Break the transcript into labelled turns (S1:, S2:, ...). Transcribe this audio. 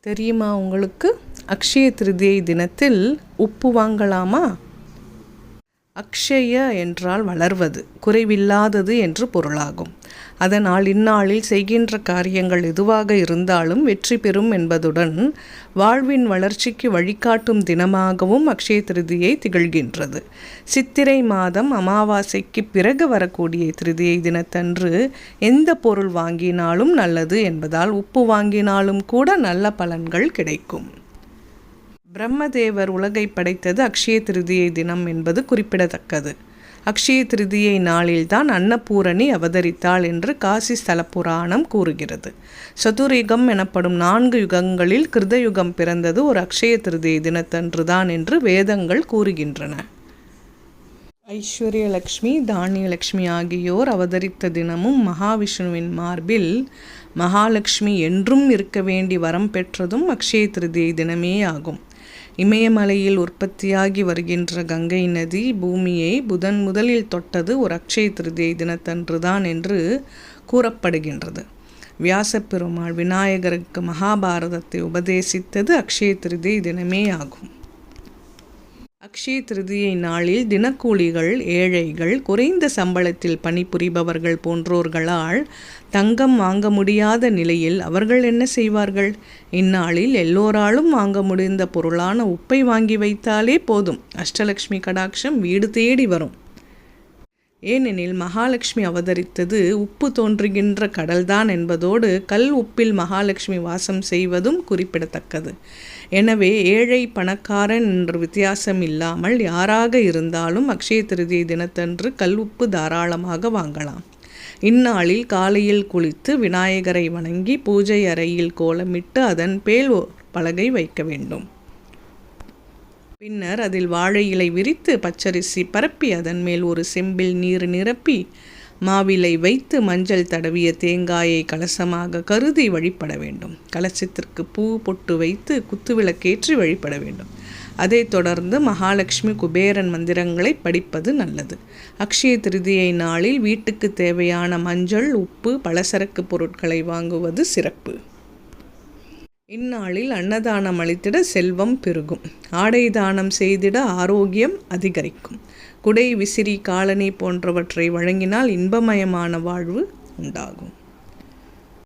S1: தெரியுமா உங்களுக்கு? அக்ஷய திருதியை தினத்தில் உப்பு வாங்கலாமா? அக்ஷய என்றால் வளர்வது குறைவில்லாதது என்று பொருளாகும். அதனால் இந்நாளில் செய்கின்ற காரியங்கள் எதுவாக இருந்தாலும் வெற்றி பெறும் என்பதுடன் வாழ்வின் வளர்ச்சிக்கு வழிகாட்டும் தினமாகவும் அக்ஷய திருதியை திகழ்கின்றது. சித்திரை மாதம் அமாவாசைக்கு பிறகு வரக்கூடிய திருதியை தினத்தன்று எந்த பொருள் வாங்கினாலும் நல்லது என்பதால் உப்பு வாங்கினாலும் கூட நல்ல பலன்கள் கிடைக்கும். பிரம்மதேவர் உலகை படைத்தது அக்ஷய திருதியை தினம் என்பது குறிப்பிடத்தக்கது. அக்ஷய திருதியை நாளில்தான் அன்னபூரணி அவதரித்தாள் என்று காசி ஸ்தல புராணம் கூறுகிறது. சதுரயுகம் எனப்படும் நான்கு யுகங்களில் கிருதயுகம் பிறந்தது ஒரு அக்ஷய திருதியை தினத்தன்றுதான் என்று வேதங்கள் கூறுகின்றன. ஐஸ்வர்யலக்ஷ்மி தானியலக்ஷ்மி ஆகியோர் அவதரித்த தினமும் மகாவிஷ்ணுவின் மார்பில் மகாலட்சுமி என்றும் இருக்க வேண்டி வரம் பெற்றதும் அக்ஷய திருதியை தினமே ஆகும். இமயமலையில் உற்பத்தியாகி வருகின்ற கங்கை நதி பூமியை புதன் முதலில் தொட்டது ஒரு அக்ஷய திருதியை தினத்தன்றுதான் என்று கூறப்படுகின்றது. வியாசப்பெருமாள் விநாயகருக்கு மகாபாரதத்தை உபதேசித்தது அக்ஷய திருதியை தினமே ஆகும். அக்ஷய திருதியை நாளில் தினக்கூலிகள் ஏழைகள் குறைந்த சம்பளத்தில் பணிபுரிபவர்கள் போன்றோர்களால் தங்கம் வாங்க முடியாத நிலையில் அவர்கள் என்ன செய்வார்கள்? இந்நாளில் எல்லோராலும் வாங்க முடிந்த பொருளான உப்பை வாங்கி வைத்தாலே போதும். அஷ்டலக்ஷ்மி கடாட்சம் வீடு தேடி வரும். ஏனெனில் மகாலட்சுமி அவதரித்தது உப்பு தோன்றுகின்ற கடல்தான் என்பதோடு கல் உப்பில் மகாலட்சுமி வாசம் செய்வதும் குறிப்பிடத்தக்கது. எனவே ஏழை பணக்காரன் என்ற வித்தியாசம் இல்லாமல் யாராக இருந்தாலும் அக்ஷய திருதியை தினத்தன்று கல் உப்பு தாராளமாக வாங்கலாம். இந்நாளில் காலையில் குளித்து விநாயகரை வணங்கி பூஜை அறையில் கோலமிட்டு அதன் பேல் பலகை வைக்க வேண்டும். பின்னர் அதில் வாழை இலை விரித்து பச்சரிசி பரப்பி அதன் மேல் ஒரு செம்பில் நீர் நிரப்பி மாவிலை வைத்து மஞ்சள் தடவிய தேங்காயை கலசமாக கருதி வழிபட வேண்டும். கலசத்திற்கு பூ பொட்டு வைத்து குத்துவிளக்கேற்றி வழிபட வேண்டும். அதைத் தொடர்ந்து மகாலட்சுமி குபேரன் மந்திரங்களை படிப்பது நல்லது. அக்ஷய திருதியை நாளில் வீட்டுக்கு தேவையான மஞ்சள் உப்பு பலசரக்கு பொருட்களை வாங்குவது சிறப்பு. இந்நாளில் அன்னதானம் அளித்திட செல்வம் பெருகும். ஆடை தானம் செய்திட ஆரோக்கியம் அதிகரிக்கும். குடை விசிறி காலனி போன்றவற்றை வழங்கினால் இன்பமயமான வாழ்வு உண்டாகும்.